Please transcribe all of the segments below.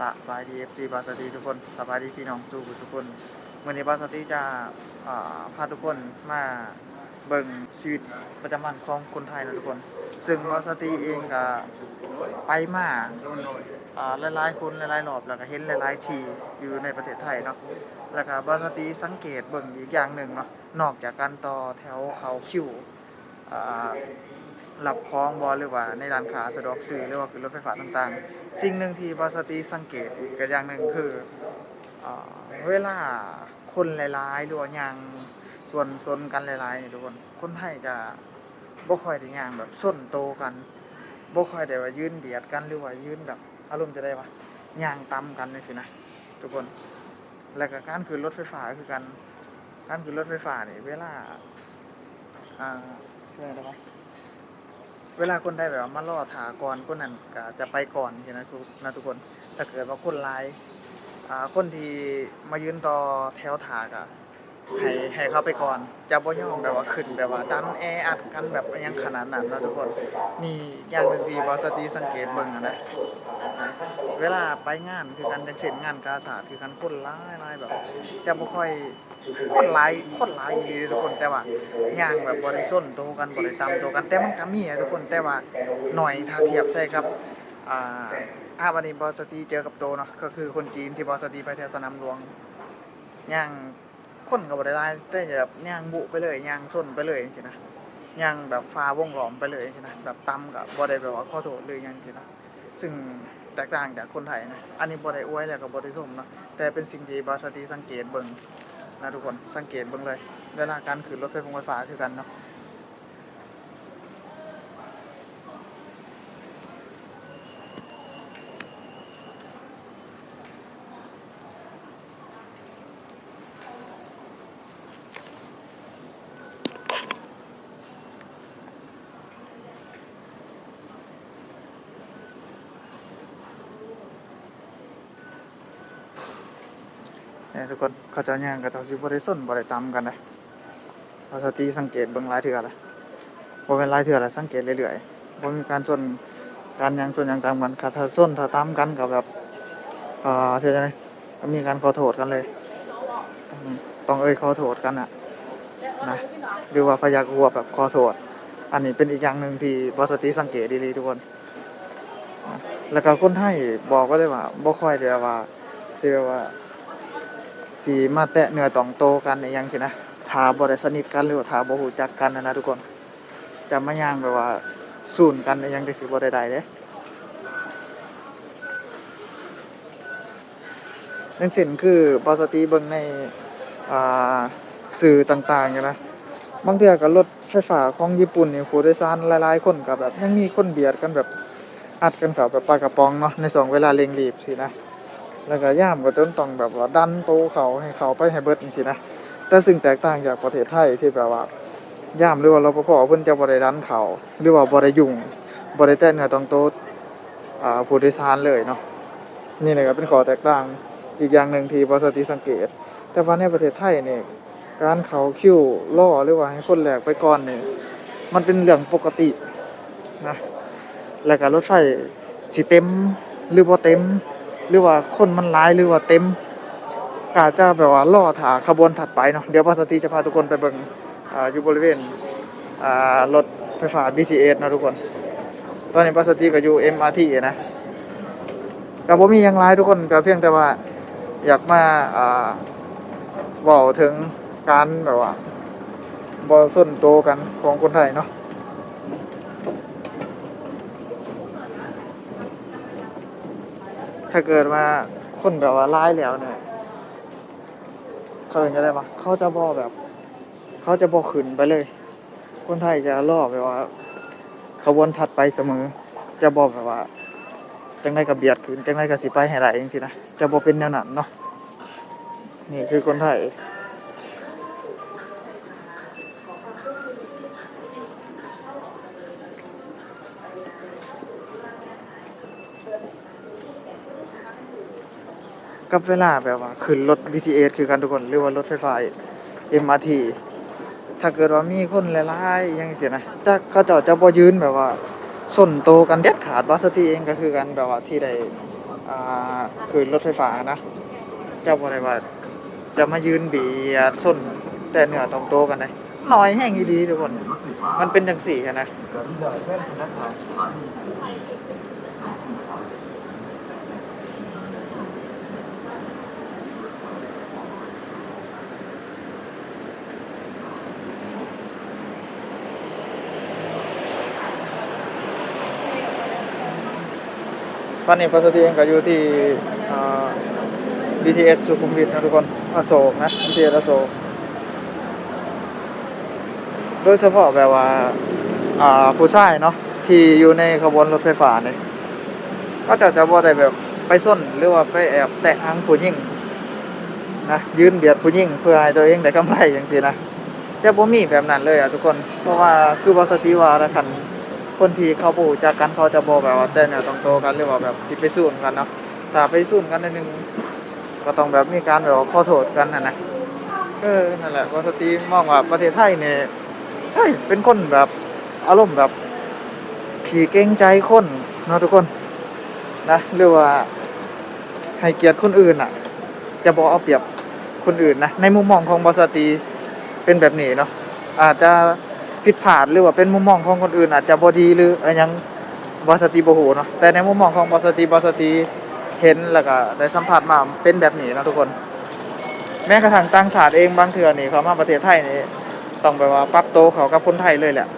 สบายดีเอฟซีบาสตีทุกคนสบายดีพี่น้องทุกทุกคนวันนี้บาสตีจะพาทุกคนมาเบิ่งชีวิตประจำวันของคนไทยนะทุกคน ซึ่งบาสตีเองก็ไปมาหลายๆคนหลายๆรอบแล้วก็เห็นหลายๆทีอยู่ในประเทศไทยเนาะแล้วก็บาสตีสังเกตเบิ่งอีกอย่างหนึ่งเนาะนอกจากการต่อแถวเขาคิว รับคล้องบอลหรือว่าในร้านค้าสะดวกซื้อหรือว่าคือรถไฟฟ้าต่างๆ สิ่งหนึ่งที่บอสตีสังเกตอีกอย่างหนึ่งคือเวลาคนหลายๆหรือว่าย่างส่วนส่วนกันหลายๆนี่ทุกคนคนไทยจะบ่ค่อยได้ย่างแบบส้นโตกันบ่ค่อยได้ว่ายืนเบียดกันหรือว่ายืนแบบอารมณ์จะได้ว่าย่างตำกันนี่สินะทุกคนแล้วก็การขึ้นรถไฟฟ้าคือกันการขึ้นรถไฟฟ้านี่เวลาอ่าช่วยได้ปะ เวลาคนได้แบบว่ามาล่อถาก่อนคนนั้นก็จะไปก่อนใช่ไหมทุกนะทุกคนถ้าเกิดว่าคนร้ายอ่าคนที่มายืนต่อแถวถากอะ ให้ให้เขาไปก่อนจะบ่ยอมแบบว่าขึ้นแบบว่าดันแออัดกันแบบยังขนาดนั้นนะทุกคนนี่อย่างหนึ่งที่บอสตีสังเกตเบิ่งอะนะเวลาไปงานคือกันจังเช่นงานกาสาดคือกันคนร้ายร้ายแบบ จะบ่ค่อยคนร้ายคนร้ายดีทุกคนแต่ว่าย่างแบบบริส้นโตกันบริตามโตกันแต่มันก็มีทุกคนแต่ว่าหน่อยถ้าเทียบใช่ครับอ่าอาวันนี้บอสตีเจอกับโตเนาะก็คือคนจีนที่บอสตีไปแถวสนามหลวงย่าง คนกับบริไลายแต่จะแบบย่างบุไปเลยย่างส้นไปเลยจริงๆนะย่างแบบฟ้าวงหลอมไปเลยจริงๆนะแบบตำกับบอได้แบบว่าข้อโทษเลยอย่างจริงๆนะซึ่งแตกต่างจากคนไทยนะอันนี้บอได้อวยแล้วกับบอได้ส้มนะแต่เป็นสิ่งที่บาสตีสังเกตเบิ่งนะทุกคนสังเกตเบิ่งเลย เวลาการขึ้นรถไฟฟ้าคือกันเนาะี่ทุกคนเขาจะย่างกับเจ้าสิบ่ได้ส้นบ่ได้ตำกันนะเราสติสังเกตเบิ่งลายเทื่อละบ่เป็นลายเทื่อละสังเกตเรื่อยๆบ่มีการส้นการยังส้นยังตามกันถ้าถ้าส้นถ้าตำกันก็แบบเอ่อเทื่อจังได๋ก็มีการขอโทษกันเลย ต้องเอ่ยขอโทษกันน่ะนะหรือว่าพยักหัวแบบขอโทษ อันนี้เป็นอีกอย่างหนึ่งที่บ่สติสังเกตดีๆทุกคน แล้วก็คนไทยบอกก็เลยว่าบ่ค่อยได้ว่าสิแบบว่า สีมาแตะเนื้อตองโตกันอหยังสินะถาบ่ได้สนิทกันหรือว่าถาบ่ฮู้จักกันนะนะทุกคนจะไมาย่างแบบว่าสูนกันอหยังจังสิบ่ได้ได้เด้นั่นสินคือปอสติเบิ่งในสื่อต่างๆอยู่นะบางเทื่อก็รถไฟฟ้าของญี่ปุ่นเนี่ยผู้โดยสารหลายๆคนก็แบบยังมีคนเบียดกันแบบอัดกันเขาแบบปลากระป๋องเนาะในสองเวลาเร่งรีบสินะ แล้วก็ย่ามก็จนต้องแบบว่าดันโตเขาให้เขาไปให้เบิดจริงๆนะแต่ซึ่งแตกต่างจากประเทศไทยที่แบบว่าย่ามหรือว่ารปภเพิ่นจะบ่ได้ดันเขาหรือว่าบ่ได้ยุ่งบ่ได้แตะเนื้อต้องโตผู้โดยสารเลยเนาะนี่เลยก็เป็นข้อแตกต่างอีกอย่างหนึ่งที่บ่สติสังเกต แต่ว่าในประเทศไทยเนี่ยการเขาคิวล่อหรือว่าให้คนแหลกไปก่อนเนี่ยมันเป็นเรื่องปกตินะแล้วก็รถไฟสิเต็มหรือบ่เต็ม หรือว่าคนมันหลายหรือว่าเต็มกาจะแบบว่าล่อถาขบวนถัดไปเนาะเดี๋ยวพาสตีจะพาทุกคนไปเบิ่งออยู่บริเวณรถไฟฟ้า BTS นะทุกคน ตอนนี้พาสตีก็อยู่ MRT นะก็บ่มีหยังหลายทุกคนก็เพียงแต่ว่าอยากมาอ่าวถึงการแบบว่าบ่ส้นโตกันของคนไทยเนาะ ถ้าเกิดว่าคนแบบว่าร้ายแล้วเนี่ย เขาเห็นจะได้ปะเขาจะบอกแบบ เขาจะบอกขืนไปเลย คนไทยจะรอแบบว่า ขบวนถัดไปเสมอ จะบอกแบบว่าจังไรกับเบียดขืนจังไรกับสิไปให้ไหลจริงๆนะจะบอกเป็นแนวนั้นเนาะนี่คือคนไทย กับเวลาแบบว่าขึ้นรถ BTS คือกันทุกคนหรือว่ารถไฟฟ้า MRT ถ้าเกิดว่ามีคนหลายๆยังเสียนะจะเขาเจ้าจะบ่ยืนแบบว่าส้นโตกันเด็ดขาดวาสติเองก็คือกันแบบว่าที่ได้อ่าคือรถไฟฟ้านะเจ้าบ่ได้ว่าจะมายืนเบียดส้นแต่เหนือตรงโตกันเลยน้อยแห้งดีทุกคน มันเป็นจังสี่อะนะ ตอนนี้ปกติเองก็อยู่ที่ BTS สุขุมวิทนะทุกคนอโศกนะ BTS อโศกโดยเฉพาะแบบว่า อ่าผู้ชายเนาะที่อยู่ในขบวนรถไฟฟ้าเนี่ยก็จะจะบ่าได้แบบไปส้นหรือว่าไปแอบแตะอังผู้หญิงนะยืนเบียดผู้หญิงเพื่อให้ตัวเองได้กำไรอย่างสินะจะบ่มีแบบนั้นเลยอะทุกคนเพราะว่าคือบอสติว่าละคัน คนที่เขาบูจากกันเขาจะบอกแบบว่าแต่เนี่ยต้องโตกันหรือว่าแบบที่ไปสู้กันเนาะถ้าไปสู้กันนิดนึงก็ต้องแบบมีการแบบขอโทษกันนะนะเออนั่นแหละวาสตีมองว่าประเทศไทยเนี่ยเฮ้ยเป็นคนแบบอารมณ์แบบขี่เกรงใจคนเนาะทุกคนนะหรือว่าให้เกียรติคนอื่นอะ จะบอกเอาเปรียบคนอื่นนะในมุมมองของบอสตีเป็นแบบนี้เนาะอาจจะ ผิดพลาดหรือว่าเป็นมุมมองของคนอื่น อาจจะบดีหรืออะไรยังบอสติบโหเนาะแต่ในมุมมองของบอสติบอสติเห็นแล้วก็ได้สัมผัสมาเป็นแบบนี้นะทุกคน แม้กระทั่งต่างชาติเองบางเถื่อนี่เขามาประเทศไทยนี่ต้องไปว่าปรับโตเขากับคนไทยเลยแหละ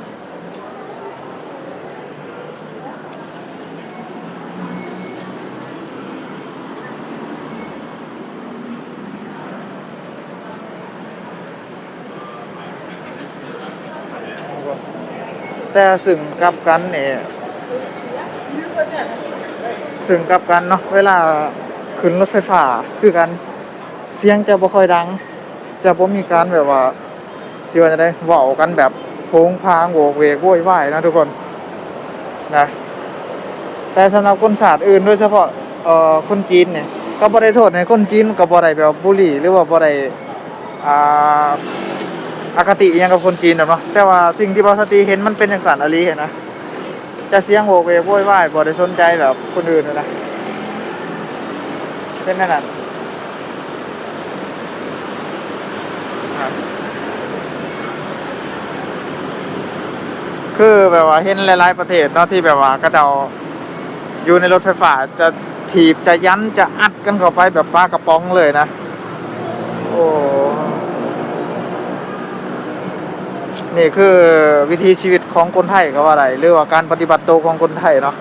แต่สึ่งกลับกันเนี่ยสึ่งกลับกันเนาะเวลาขึ้นรถไฟฟ้าคือกันเสียงจะบ่ค่อยดัง จะบ่มีการแบบว่าที่ว่าจะได้เว้ากันแบบโพงพางโหวกเวกโวยวายนะทุกคนนะแต่สำหรับคนศาสตร์อื่นโดยเฉพาะเอ่อคนจีนเนี่ยก็บ่ได้โทษในคนจีนก็บ่ได้แบบบุหรี่หรือว่าบ่ได้อ่า อคติยังกับคนจีนหรอกเนาะแต่ว่าสิ่งที่บอสตีเห็นมันเป็นอย่างสันอลีเห็นนะจะเสียงโวกเวกโวยวายบ่ได้สนใจแบบคนอื่นเลยนะเป็นนั่นน่ะคือแบบว่าเห็นหลายๆประเทศเนาะที่แบบว่าก็เดาอยู่ในรถไฟฟ้าจะถีบจะยันจะอัดกันเข้าไปแบบปลากระป๋องเลยนะ โอ้ นี่คือวิธีชีวิตของคนไทยก็ว่าไรหรือว่าการปฏิบัติตัวของคนไทยเนาะ